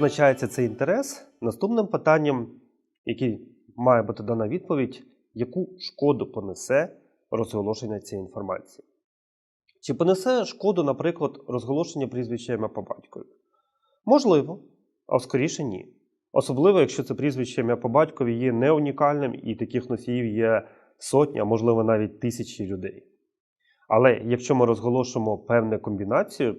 визначається цей інтерес? Наступним питанням, який має бути дана відповідь, яку шкоду понесе розголошення цієї інформації? Чи понесе шкоду, наприклад, розголошення прізвища ім'я по батькові? Можливо, а скоріше ні. Особливо, якщо це прізвище ім'я по батькові є не унікальним і таких носіїв є сотні, а можливо навіть тисячі людей. Але якщо ми розголошуємо певну комбінацію,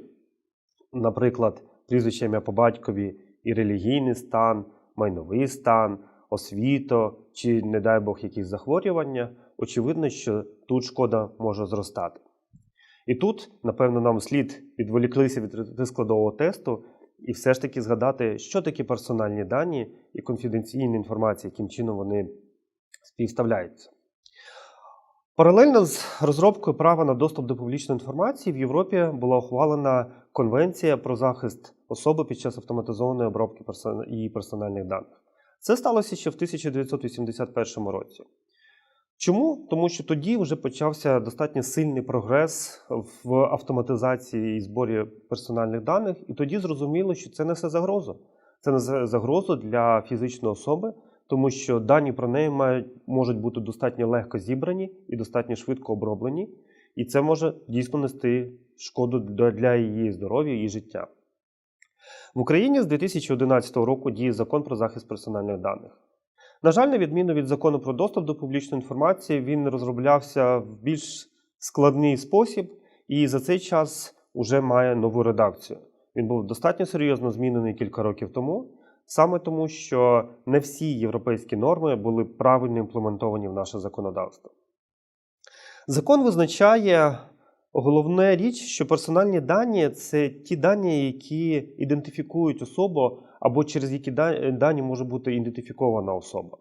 наприклад, прізвище ім'я по батькові і релігійний стан, майновий стан, освіто чи, не дай Бог, якісь захворювання, очевидно, що тут шкода може зростати. І тут, напевно, нам слід відволіклися від складового тесту і все ж таки згадати, що такі персональні дані і конфіденційна інформація, яким чином вони співставляються. Паралельно з розробкою права на доступ до публічної інформації в Європі була ухвалена Конвенція про захист особи під час автоматизованої обробки її персональних даних. Це сталося ще в 1981 році. Чому? Тому що тоді вже почався достатньо сильний прогрес в автоматизації і зборі персональних даних, і тоді зрозуміло, що це несе загрозу. Це несе загрозу для фізичної особи, тому що дані про неї мають, можуть бути достатньо легко зібрані і достатньо швидко оброблені, і це може дійсно нести шкоду для її здоров'я і життя. В Україні з 2011 року діє закон про захист персональних даних. На жаль, на відміну від закону про доступ до публічної інформації, він розроблявся в більш складний спосіб і за цей час вже має нову редакцію. Він був достатньо серйозно змінений кілька років тому, саме тому, що не всі європейські норми були правильно імплементовані в наше законодавство. Закон визначає головне річ, що персональні дані це ті дані, які ідентифікують особу або через які дані може бути ідентифікована особа.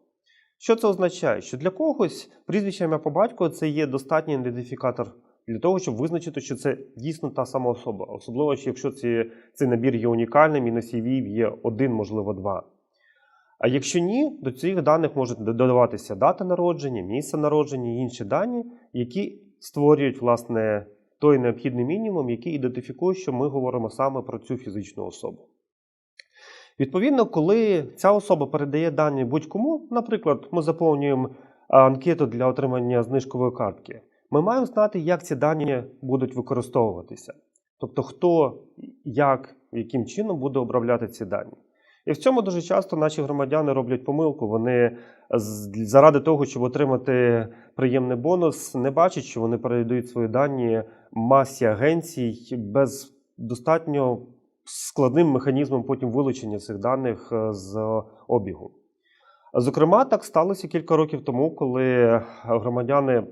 Що це означає? Що для когось прізвище ім'я по батьку це є достатній ідентифікатор для того, щоб визначити, що це дійсно та сама особа. Особливо, якщо цей, набір є унікальним і на CV є один, можливо, два. А якщо ні, до цих даних можуть додаватися дата народження, місце народження і інші дані, які створюють, власне, той необхідний мінімум, який ідентифікує, що ми говоримо саме про цю фізичну особу. Відповідно, коли ця особа передає дані будь-кому, наприклад, ми заповнюємо анкету для отримання знижкової картки, ми маємо знати, як ці дані будуть використовуватися. Тобто, хто, як, яким чином буде обробляти ці дані. І в цьому дуже часто наші громадяни роблять помилку. Вони заради того, щоб отримати приємний бонус, не бачать, що вони передають свої дані масі агенцій без достатньо складним механізмом потім вилучення цих даних е, з обігу. Зокрема, так сталося кілька років тому, коли громадяни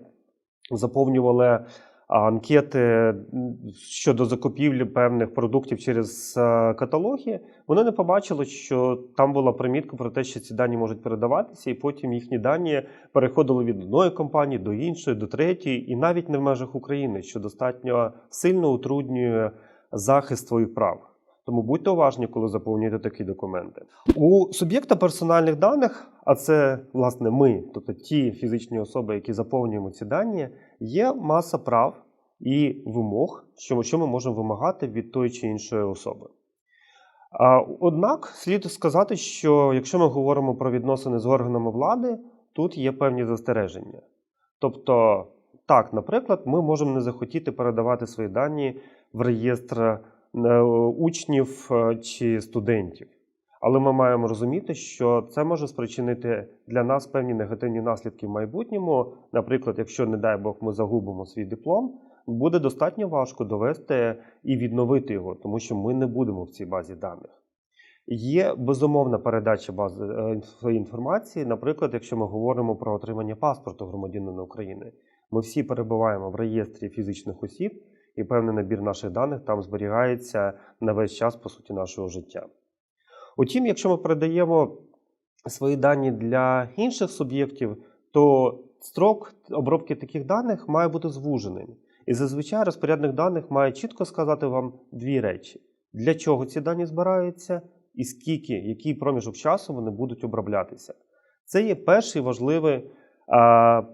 заповнювали анкети щодо закупівлі певних продуктів через е, каталоги, вони не побачили, що там була примітка про те, що ці дані можуть передаватися, і потім їхні дані переходили від одної компанії до іншої, до третьої, і навіть не в межах України, що достатньо сильно утруднює захист своїх прав. Тому будьте уважні, коли заповнюєте такі документи. У суб'єкта персональних даних, а це, власне, ми, тобто ті фізичні особи, які заповнюємо ці дані, є маса прав і вимог, що ми можемо вимагати від тої чи іншої особи. Однак слід сказати, що якщо ми говоримо про відносини з органами влади, тут є певні застереження. Тобто, так, наприклад, ми можемо не захотіти передавати свої дані в реєстр. Е, учнів е, чи студентів. Але ми маємо розуміти, що це може спричинити для нас певні негативні наслідки в майбутньому. Наприклад, якщо, не дай Бог, ми загубимо свій диплом, буде достатньо важко довести і відновити його, тому що ми не будемо в цій базі даних. Є безумовна передача бази е, інформації, наприклад, якщо ми говоримо про отримання паспорту громадянина України, ми всі перебуваємо в реєстрі фізичних осіб і певний набір наших даних там зберігається на весь час, по суті, нашого життя. Утім, якщо ми передаємо свої дані для інших суб'єктів, то строк обробки таких даних має бути звуженим. І зазвичай розпорядник даних має чітко сказати вам дві речі: для чого ці дані збираються, і скільки, який проміжок часу вони будуть оброблятися. Це є перше важливе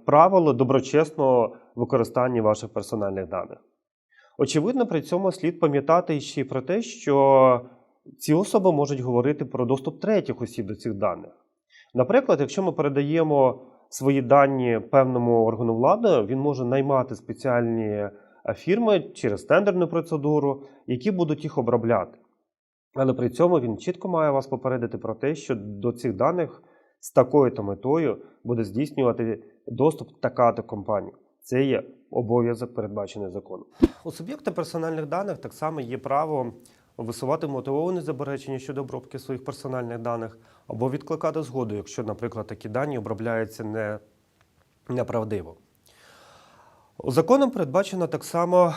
правило доброчесного використання ваших персональних даних. Очевидно, при цьому слід пам'ятати ще про те, що ці особи можуть говорити про доступ третіх осіб до цих даних. Наприклад, якщо ми передаємо свої дані певному органу влади, він може наймати спеціальні е, фірми через тендерну процедуру, які будуть їх обробляти. Але при цьому він чітко має вас попередити про те, що до цих даних з такою-то метою буде здійснювати доступ така-то компанія. Це є обов'язок, передбачений законом. У суб'єкта персональних даних так само є право висувати мотивовані заперечення щодо обробки своїх персональних даних або відкликати згоду, якщо, наприклад, такі дані обробляються не, неправдиво. Законом передбачено так само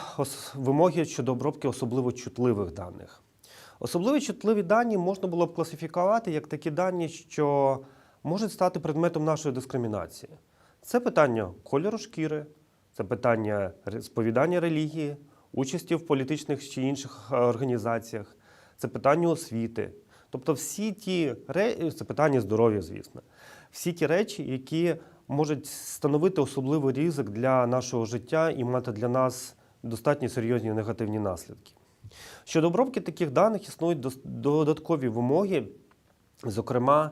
вимоги щодо обробки особливо чутливих даних. Особливо чутливі дані можна було б класифікувати як такі дані, що можуть стати предметом нашої дискримінації. Це питання кольору шкіри, це питання сповідання релігії, участі в політичних чи інших е, організаціях, це питання освіти. Тобто всі ті ре... це питання здоров'я, звісно. Всі ті речі, які можуть становити особливий ризик для нашого життя і мати для нас достатньо серйозні негативні наслідки. Щодо обробки таких даних існують додаткові вимоги. Зокрема,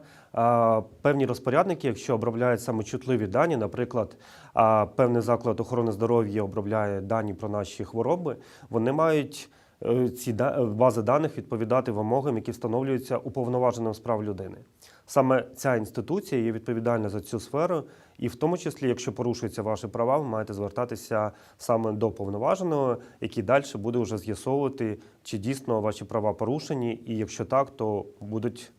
певні розпорядники, якщо обробляють саме чутливі дані, наприклад, певний заклад охорони здоров'я обробляє дані про наші хвороби, вони мають е, ці бази даних відповідати вимогам, які встановлюються уповноваженим з прав людини. Саме ця інституція є відповідальна за цю сферу, і в тому числі, якщо порушуються ваші права, ви маєте звертатися саме до повноваженого, який далі буде вже з'ясовувати, чи дійсно ваші права порушені, і якщо так, то будуть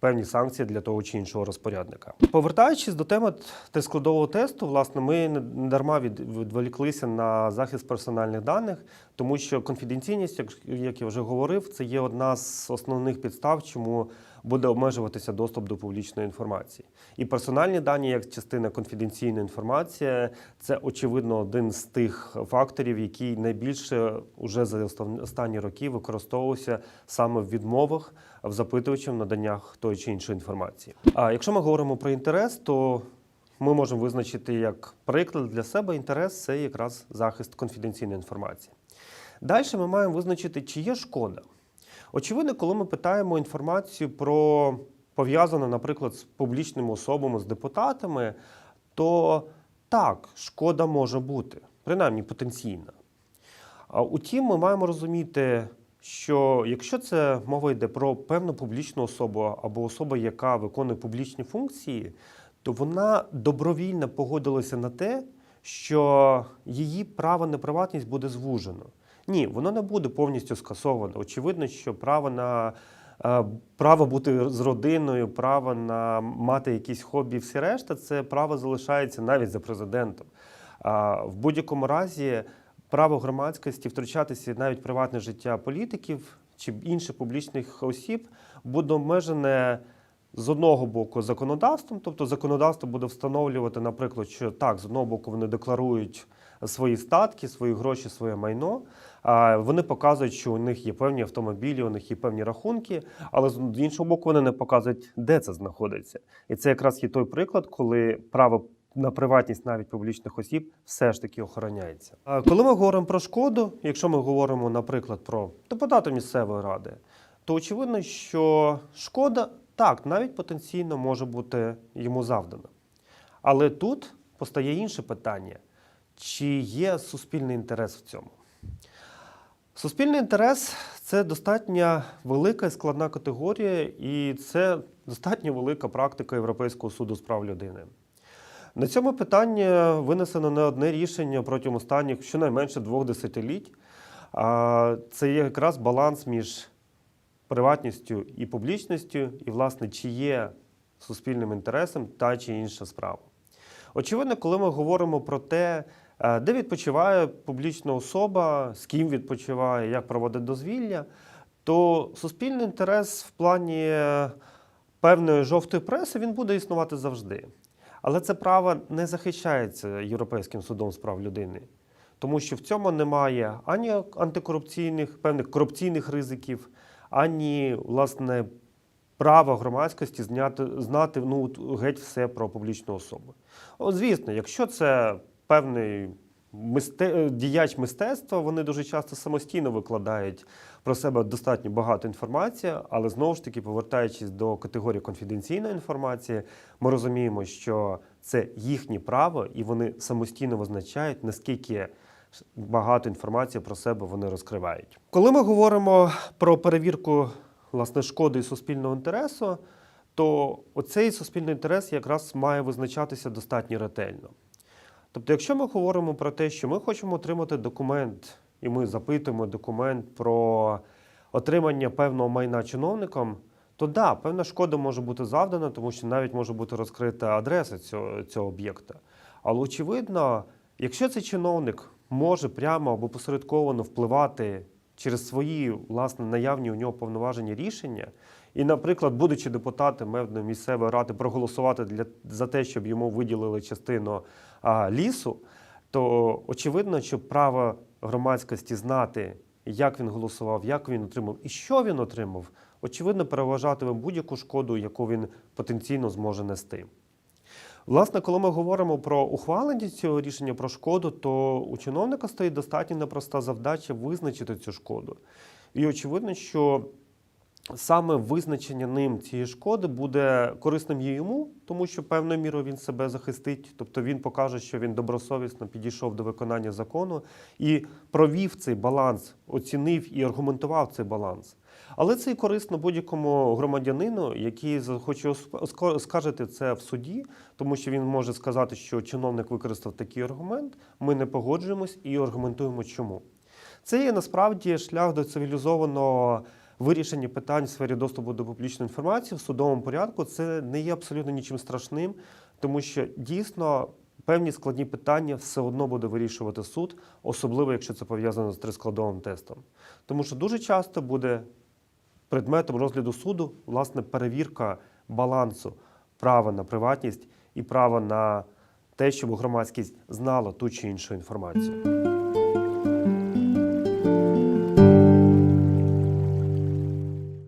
певні санкції для того чи іншого розпорядника. Повертаючись до теми складового тесту, власне, ми не дарма від, відволіклися на захист персональних даних, тому що конфіденційність, як я вже говорив, це є одна з основних підстав, чому буде обмежуватися доступ до публічної інформації. І персональні дані, як частина конфіденційної інформації, це очевидно один з тих факторів, який найбільше уже за останні роки використовувався саме в відмовах в запитувачів наданнях тої чи іншої інформації. А якщо ми говоримо про інтерес, то ми можемо визначити як приклад для себе інтерес це якраз захист конфіденційної інформації. Далі ми маємо визначити, чи є шкода. Очевидно, коли ми питаємо інформацію про пов'язану, наприклад, з публічними особами, з депутатами, то так, шкода може бути, принаймні потенційна. А Утім, ми маємо розуміти, що якщо це мова йде про певну публічну особу або особу, яка виконує публічні функції, то вона добровільно погодилася на те, що її право на приватність буде звужено. Ні, воно не буде повністю скасовано. Очевидно, що право на е, право бути з родиною, право на мати якісь хобі, всі решта, це право залишається навіть за президентом. В будь-якому разі право громадськості втручатися навіть приватне життя політиків чи інших публічних осіб буде обмежене з одного боку законодавством, тобто законодавство буде встановлювати, наприклад, що так, з одного боку вони декларують свої статки, свої гроші, своє майно. Вони показують, що у них є певні автомобілі, у них є певні рахунки, але з іншого боку, вони не показують, де це знаходиться. І це якраз є той приклад, коли право на приватність навіть публічних осіб все ж таки охороняється. Коли ми говоримо про шкоду, якщо ми говоримо, наприклад, про депутата місцевої ради, то очевидно, що шкода так навіть потенційно може бути йому завдана. Але тут постає інше питання: чи є суспільний інтерес в цьому? Суспільний інтерес це достатньо велика і складна категорія, і це достатньо велика практика Європейського суду з прав людини. На цьому питанні винесено не одне рішення протягом останніх щонайменше двох десятиліть. Це є якраз баланс між приватністю і публічністю, і, власне, чи є суспільним інтересом та чи інша справа. Очевидно, коли ми говоримо про те, е, де відпочиває публічна особа, з ким відпочиває, як проводить дозвілля, то суспільний інтерес в плані е, певної жовтої преси він буде існувати завжди. Але це право не захищається Європейським судом з прав людини, тому що в цьому немає ані антикорупційних, певних корупційних ризиків, ані власне права громадськості зняти, знати ну, геть все про публічну особу. От, звісно, якщо це певний мисте... е, діяч мистецтва, вони дуже часто самостійно викладають про себе достатньо багато інформації, але знову ж таки, повертаючись до категорії конфіденційної інформації, ми розуміємо, що це їхнє право, і вони самостійно визначають, наскільки багато інформації про себе вони розкривають. Коли ми говоримо про перевірку власне шкоди і суспільного інтересу, то оцей суспільний інтерес якраз має визначатися достатньо ретельно. Тобто, якщо ми говоримо про те, що ми хочемо отримати документ, і ми запитуємо документ про отримання певного майна чиновником, то да, певна шкода може бути завдана, тому що навіть може бути розкрита адреса цього, цього об'єкта. Але очевидно, якщо цей чиновник може прямо або посередковано впливати через свої власне наявні у нього повноважені рішення, і, наприклад, будучи депутатом місцевої ради, проголосувати для за те, щоб йому виділили частину а, лісу, то очевидно, що право громадськості знати, як він голосував, як він отримав і що він отримав, очевидно, переважатиме будь-яку шкоду, яку він потенційно зможе нести. Власне, коли ми говоримо про ухвалення цього рішення про шкоду, то у чиновника стоїть достатньо непроста завдача визначити цю шкоду. І очевидно, що саме визначення ним цієї шкоди буде корисним і йому, тому що певною мірою він себе захистить, тобто він покаже, що він добросовісно підійшов до виконання закону і провів цей баланс, оцінив і аргументував цей баланс. Але це і корисно будь-якому громадянину, який захоче скажете це в суді, тому що він може сказати, що чиновник використав такий аргумент, ми не погоджуємось і аргументуємо, чому. Це є насправді шлях до цивілізованого вирішення питань в сфері доступу до публічної інформації в судовому порядку. Це не є абсолютно нічим страшним, тому що дійсно певні складні питання все одно буде вирішувати суд, особливо якщо це пов'язано з трискладовим тестом. Тому що дуже часто буде предметом розгляду суду власне перевірка балансу права на приватність і права на те, щоб громадськість знала ту чи іншу інформацію.